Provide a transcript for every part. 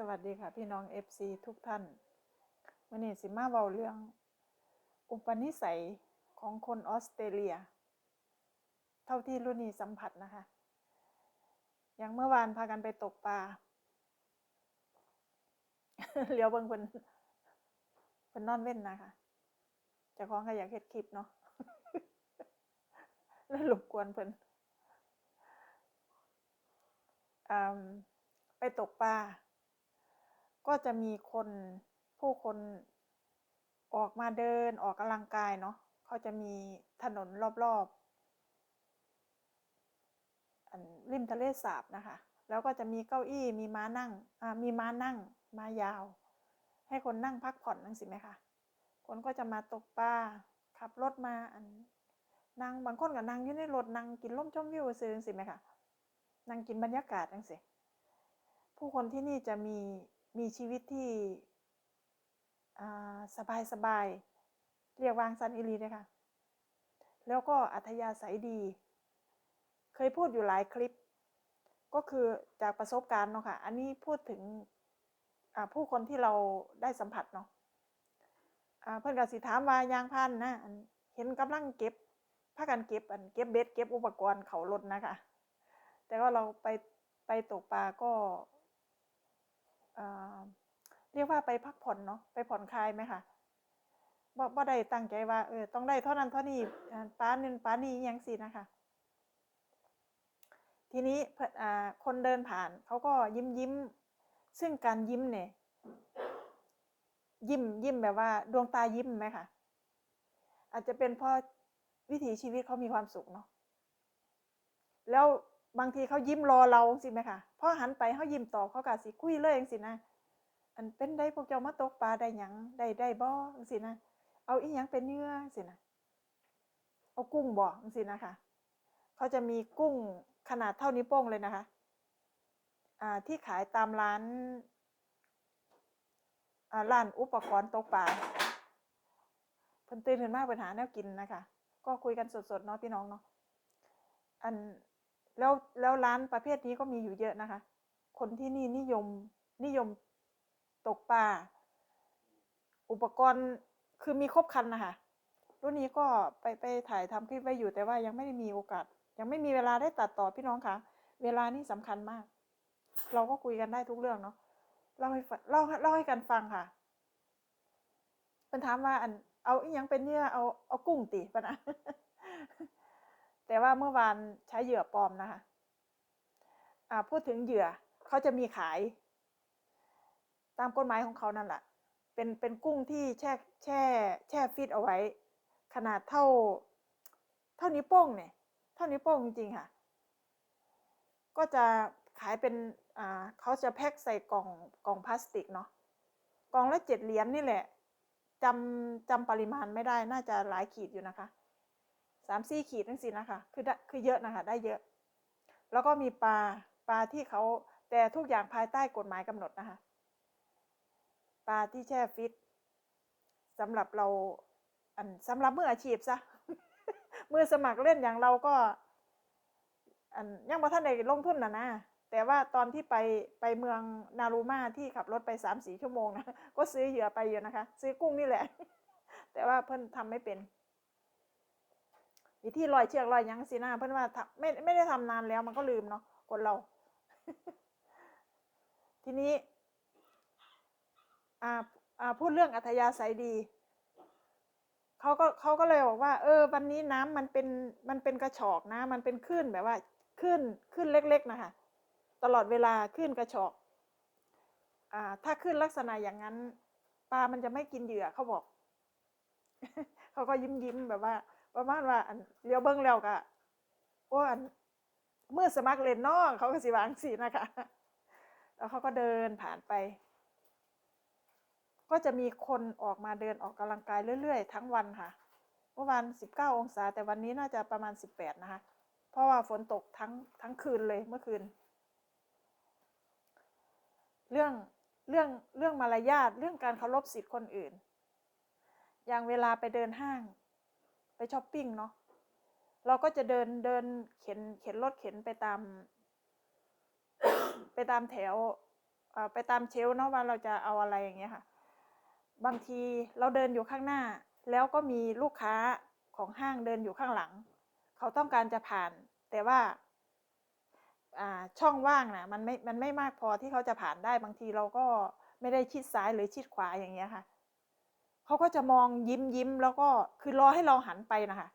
สวัสดีค่ะ พี่น้อง FC ทุกท่านวันนี้สิมาเว้าเรื่อง อุปนิสัยของคนออสเตรเลีย เท่าที่รุ่นนี้สัมผัสนะคะ อย่างเมื่อวานพากันไปตกปลาเลี้ยวเบิ่งเพิ่นเพิ่นนอนเว้นนะคะจะคล้องก็อยากเฮ็ดคลิปเนาะแล้วรบกวนเพิ่นไปตกปลา ก็จะมีคนผู้คนออกมาเดินออกกำลังกายเนาะเขาจะมีถนนรอบๆริมทะเลสาบนะคะ แล้วก็จะมีเก้าอี้มีม้านั่งมีม้านั่งมายาว ให้คนนั่งพักผ่อนนั่งสิไหมคะคนก็จะมาตกปลาขับรถมาอันนั่งบางคนก็นั่งอยู่ในรถนั่งกินล่มชมวิวซื้อจังสิไหมคะนั่งกินบรรยากาศจังสิผู้คนที่นี่จะมี มีชีวิตที่สบายสบายๆเรียกวางซันอิลีเลยค่ะแล้วก็อัธยาศัยดี เคยพูดอยู่หลายคลิป ก็คือจากประสบการณ์เนาะค่ะ อันนี้พูดถึงผู้คนที่เราได้สัมผัสเนาะเพื่อนกับสิถามว่ายางพันนะนเห็นกำลังเก็บพากันเก็บอันเก็บเบ็ดเก็บอุปกรณ์เขารถนะคะ แต่ว่าเราไปไปตกปลาก็ เรียกว่าไปพักผ่อนเนาะไปผ่อนคลายไหมคะบ่บ่ได้ตั้งใจว่าเออต้องได้เท่านั้นเท่านี้ป้านึงป้านี่ยังสินะคะ ทีนี้คนเดินผ่านเขาก็ยิ้มยิ้ม ซึ่งการยิ้มเนี่ย ยิ้มยิ้มแบบว่า ดวงตายิ้มไหมคะอาจจะเป็นเพราะวิถีชีวิตเขามีความสุขเนาะแล้ว บางทีเขายิ้มรอเราสิไหมคะพอหันไปเขายิ้มตอบเขากะสิคุยเลยสินะอันเป็นได้พวกเจ้ามาตกปลาได้หยังได้ได้บ่สินะเอาอีหยังเป็นเนื้อสินะเอากุ้งบ่สินะคะเขาจะมีกุ้งขนาดเท่านิ้วโป้งเลยนะคะอ่าที่ขายตามร้านอ่าร้านอุปกรณ์ตกปลาเพิ่นตื่นขึ้นมาปัญหาแนวกินนะคะ ก็คุยกันสดๆเนาะพี่น้องเนาะอัน แล้วแล้วร้านประเภทนี้ก็มีอยู่เยอะนะคะ คนที่นี่นิยมนิยมตกปลาอุปกรณ์คือมีครบคันนะคะรุ่นนี้ก็ไปไปถ่ายทำคลิปไว้อยู่แต่ว่ายังไม่ได้มีโอกาส ยังไม่มีเวลาได้ตัดต่อพี่น้องคะเวลานี่สำคัญมาก เราก็คุยกันได้ทุกเรื่องเนาะเล่าให้เล่าเล่าให้กันฟังค่ะเป็นถามว่าอันเอาอีหยังเป็นเนื้อเอาเอากุ้งตีปะนะ แต่ว่าเมื่อวานใช้เหยื่อปลอมนะคะพูดถึงเหยื่อเขาจะมีขาย ตามกฎหมายของเขานั่นแหละเป็นเป็นกุ้งที่แช่แช่แช่ฟิตเอาไว้ ขนาดเท่า เท่านิ้วโป้งเนี่ย เท่านิ้วโป้งจริงๆค่ะ ก็จะขายเป็นอ่าเขาจะแพ็คใส่กล่องกล่องพลาสติกเนาะกล่องละเจ็ดเหรียญนี่แหละจำจำปริมาณไม่ได้น่าจะหลายขีดอยู่นะคะ สามสี่ขีดนั่นสินะคะคือคือเยอะนะคะได้เยอะ แล้วก็มีปลาปลาที่เขาแต่ทุกอย่างภายใต้กฎหมายกำหนดนะคะปลาที่แช่ฟิตสำหรับเราอันสำหรับมืออาชีพซะมือสมัครเล่นอย่างเราก็ อันยังบ่ท่านได้ลงทุนนะนะแต่ว่าตอนที่ไปไปเมืองนารูมาที่ขับรถไปสามสี่ชั่วโมงนะก็ซื้อเหยื่อไปอยู่นะคะ ซื้อกุ้งนี่แหละ แต่ว่าเพิ่นทำไม่เป็น วิธีลอยเชือกลอยยังสีหน้าเพื่อนว่าไม่ไม่ได้ทำนานแล้วมันก็ลืมเนาะคนเรา ทีนี้อ่าอ่าพูดเรื่องอัธยาศัยดีเขาก็เขาก็เลยบอกว่า เออ วันนี้น้ำมันเป็นมันเป็นกระชอกนะ มันเป็นคลื่นแบบว่าคลื่นคลื่นเล็ก ๆ นะคะตลอดเวลาคลื่นกระชอกอ่าถ้าคลื่นลักษณะอย่างนั้นปลามันจะไม่กินเหยื่อเขาบอกเขาก็ยิ้มยิ้มแบบว่า ประมาณว่าอันเลี้ยวเบิ้งแล้วก็โอ้อันเมื่อสมัครเล่นน้องเขาก็สิวางสีนะคะ แล้วเขาก็เดินผ่านไป ก็จะมีคนออกมาเดินออกกำลังกายเรื่อย ๆ ทั้งวันค่ะเมื่อวานสิบเก้าองศา แต่วันนี้น่าจะประมาณสิบแปดนะคะ เพราะว่าฝนตกทั้งทั้งคืนเลยเมื่อคืน เรื่องเรื่องเรื่องมารยาทเรื่องการเคารพสิทธิ์คนอื่น อย่างเวลาไปเดินห้าง ไปช้อปปิ้งเนาะเราก็จะเดินเดินเข็นเข็นรถเข็นไปตาม ไปตามแถวไปตามเชลเนาะว่าเราจะเอาอะไรอย่างเงี้ยค่ะ บางทีเราเดินอยู่ข้างหน้า แล้วก็มีลูกค้าของห้างเดินอยู่ข้างหลัง เขาต้องการจะผ่าน แต่ว่าอ่าช่องว่างนะมันไม่มันไม่มากพอที่เขาจะผ่านได้บางทีเราก็ไม่ได้ชิดซ้ายหรือชิดขวาอย่างเงี้ยค่ะ เขาก็จะมองยิ้มยิ้มแล้วก็คือรอให้เราหันไปนะคะ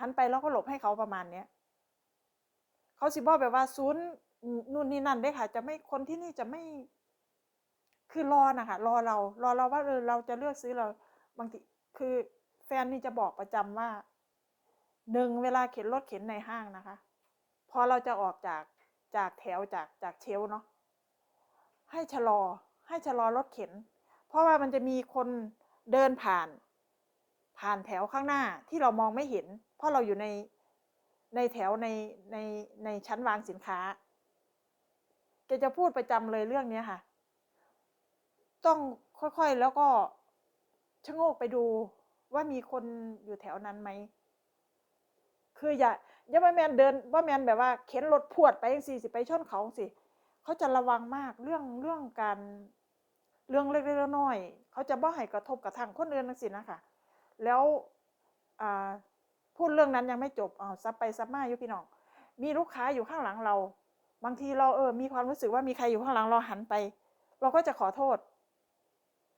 หันไปแล้วก็หลบให้เขาประมาณเนี้ยเขาสิบอกแบบว่าศูนย์นู่นนี่นั่นเด้ค่ะ จะไม่คนที่นี่จะไม่ คือรอนะคะรอเรา รอเราว่าเออเราจะเลือกซื้อเรา บางทีคือแฟนนี่จะบอกประจำว่าหนึ่งเวลาเข็นรถเข็นในห้างนะคะ พอเราจะออกจากจากแถวจากจากเชลเนาะให้ชะลอ ให้ชะลอรถเข็น เพราะว่ามันจะมีคน เดินผ่าน ผ่านแถวข้างหน้าที่เรามองไม่เห็น เพราะเราอยู่ในในแถวในในในชั้นวางสินค้าแกจะพูดประจำเลยเรื่องเนี้ยค่ะ ต้องค่อยๆแล้วก็ชะโงกไปดูว่ามีคนอยู่แถวนั้นไหม คืออย่าอย่าว่าแมนเดินว่าแมนแบบว่าเข็นรถพวดไปยังสี่สิไปชนเขาสิเขาจะระวังมากเรื่องเรื่องการ เรื่องเล็กๆน้อยๆเขาจะบ่ให้กระทบกระทั่งคนอื่นนั่นสินะคะแล้วพูดเรื่องนั้นยังไม่จบอ้าวซับไปซับมาอยู่พี่น้อง มีลูกค้าอยู่ข้างหลังเรา บางทีเราเออมีความรู้สึกว่ามีใครอยู่ข้างหลังเราหันไป เราก็จะขอโทษ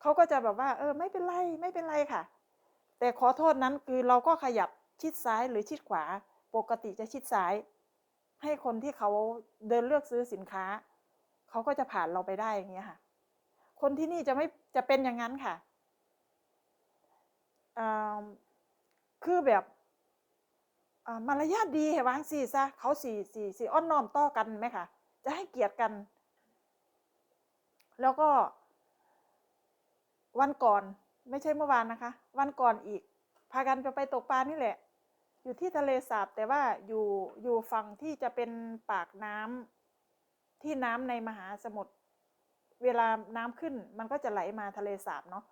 เขาก็จะแบบว่า เออ ไม่เป็นไรไม่เป็นไรค่ะ แต่ขอโทษนั้นคือเราก็ขยับชิดซ้ายหรือชิดขวา ปกติจะชิดซ้าย ให้คนที่เขาเดินเลือกซื้อสินค้า เขาก็จะผ่านเราไปได้อย่างเงี้ยค่ะ คนที่นี่จะไม่จะเป็นอย่างนั้นค่ะคือแบบมารยาทดีเหวางสี่ซะเขาสี่สี่สี่อ้อนน้อมต่อกันไหมคะจะให้เกียรติกัน แล้วก็ วันก่อน ไม่ใช่เมื่อวานนะคะ วันก่อนอีก พากันจะไปตกปลานี่แหละ อยู่ที่ทะเลสาบแต่ว่าอยู่อยู่ฝั่งที่จะเป็นปากน้ำที่น้ำในมหาสมุทร เวลาน้ำขึ้นมันก็จะไหลมาทะเลสาบเนาะ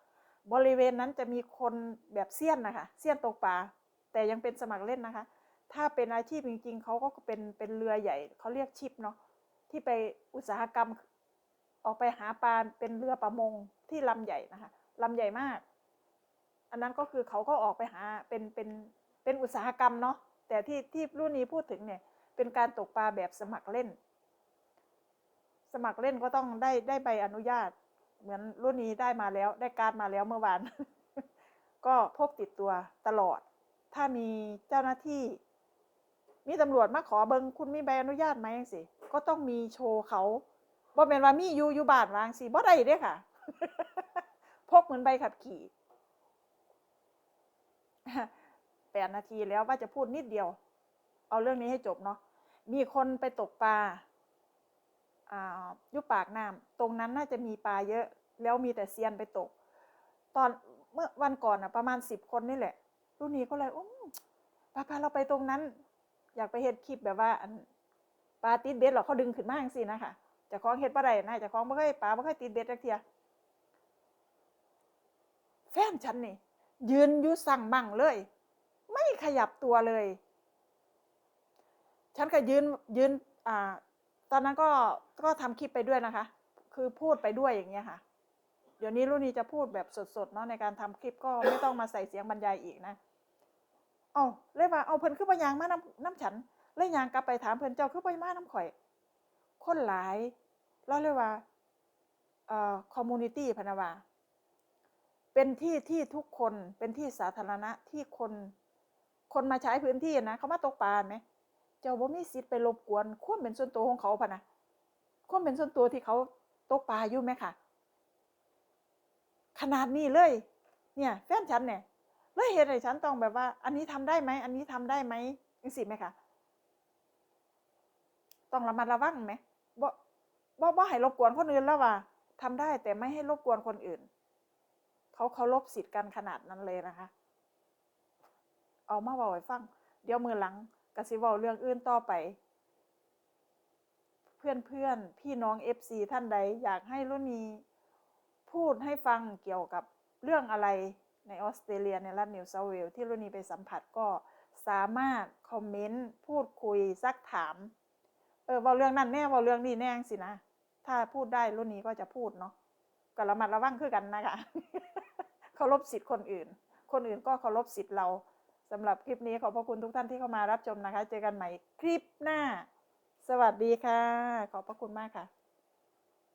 บริเวณนั้นจะมีคนแบบเซียนนะคะเซียนตกปลาแต่ยังเป็นสมัครเล่นนะคะ ถ้าเป็นอาชีพจริง ๆเขาก็เป็นเป็นเรือใหญ่เขาเรียกชิปเนาะที่ไปอุตสาหกรรมออกไปหาปลาเป็นเรือประมงที่ลำใหญ่นะคะลำใหญ่มาก อันนั้นก็คือเขาก็ออกไปหาเป็นเป็นเป็นอุตสาหกรรมเนาะแต่ที่ที่รุ่นนี้พูดถึงเนี่ยเป็นการตกปลาแบบสมัครเล่น สมัครเล่นก็ต้องได้ได้ใบอนุญาต เหมือนรุ่นนี้ได้มาแล้ว ได้การดมาแล้วเมื่อวาน ก็พกติดตัวตลอด ถ้ามีเจ้าหน้าที่ มีตำรวจมาขอเบิงคุณมีใบอนุญาตไหมจังสิก็ต้องมีโชว์เขาบ่เป็นว่ามีอยู่อยู่บานวางสิบ่ได้เด้ค่ะ พกเหมือนใบขับขี่แปดนาทีแล้วว่าจะพูดนิดเดียว เอาเรื่องนี้ให้จบเนาะมีคนไปตกปลา อยุปากน้ำตรงนั้นน่าจะมีปลาเยอะ แล้วมีแต่เซียนไปตก ตอนเมื่อวันก่อนอะประมาณสิบคนนี่แหละ รุ่นนี้ก็เลยอุ้มปลาพาเราไปตรงนั้น อยากไปเห็ดคลิปแบบว่าปลาติดเบ็ดหรอเขาดึงขึ้นมาจังสินะคะจะคล้องเห็ดปลาใดนะเจะคล้องไม่เคยปลาไม่เคยติดเบ็ดจักเทียแฟนฉันนี่ ยืนอยู่สั่งบังเลย ไม่ขยับตัวเลย ฉันก็ยืนยืนอ่า ตอนนั้นก็ก็ทำคลิปไปด้วยนะคะ คือพูดไปด้วยอย่างเงี้ยค่ะ เดี๋ยวนี้รุ่นนี้จะพูดแบบสดๆเนาะในการทำคลิปก็ไม่ต้องมาใส่เสียงบรรยายอีกนะเอาเลยว่าเอาเพิ่นขึ้นมายางมาน้ำน้ำฉันเลยยางกลับไปถามเพิ่นเจ้าขึ้นไปมาน้ำข่อย คนหลายเราเลยว่าเอ่อคอมมูนิตี้พนาวาเป็นที่ที่ทุกคนเป็นที่สาธารณะที่คน คนมาใช้พื้นที่นะเขามาตกปลาไหม เจ้าบ่มีสิทธิ์ไปรบกวนความเป็นส่วนตัวของเขาพะนะความเป็นส่วนตัวที่เขาตกปลาอยู่ไหมค่ะ ขนาดนี้เลย เนี่ยแฟนฉันเนี่ยเลยเหตุให้ฉันต้องแบบว่า อันนี้ทำได้ไหมอันนี้ทำได้ไหมจังสิไหมค่ะ ต้องระมัดระวังไหมบ่บ่บ่ให้รบกวนคนอื่นแล้วว่าทำได้แต่ไม่ให้รบกวนคนอื่น เขาเคารพสิทธิ์กันขนาดนั้นเลยนะคะ เอามาบอกให้ฟัง เดี๋ยวมือหลัง กสิเว้าเรื่องอื่นต่อไป เพื่อนเพื่อนพี่น้อง FC ท่านใดอยากให้รุ่นนี้พูดให้ฟังเกี่ยวกับเรื่องอะไรในออสเตรเลียในรัฐนิวเซาท์เวลส์ที่รุ่นนี้ไปสัมผัสก็สามารถคอมเมนต์พูดคุยซักถาม เออว่าเรื่องนั้นแน่ว่าเรื่องนี้แน่สินะ ถ้าพูดได้รุ่นนี้ก็จะพูดเนาะก็ระมัดระวังคือกันนะคะเคารพสิทธิ์คนอื่น คนอื่นก็เคารพสิทธิ์เรา สำหรับคลิปนี้ขอบพระคุณทุกท่านที่เข้ามารับชมนะคะ เจอกันใหม่คลิปหน้า สวัสดีค่ะ ขอบพระคุณมากค่ะ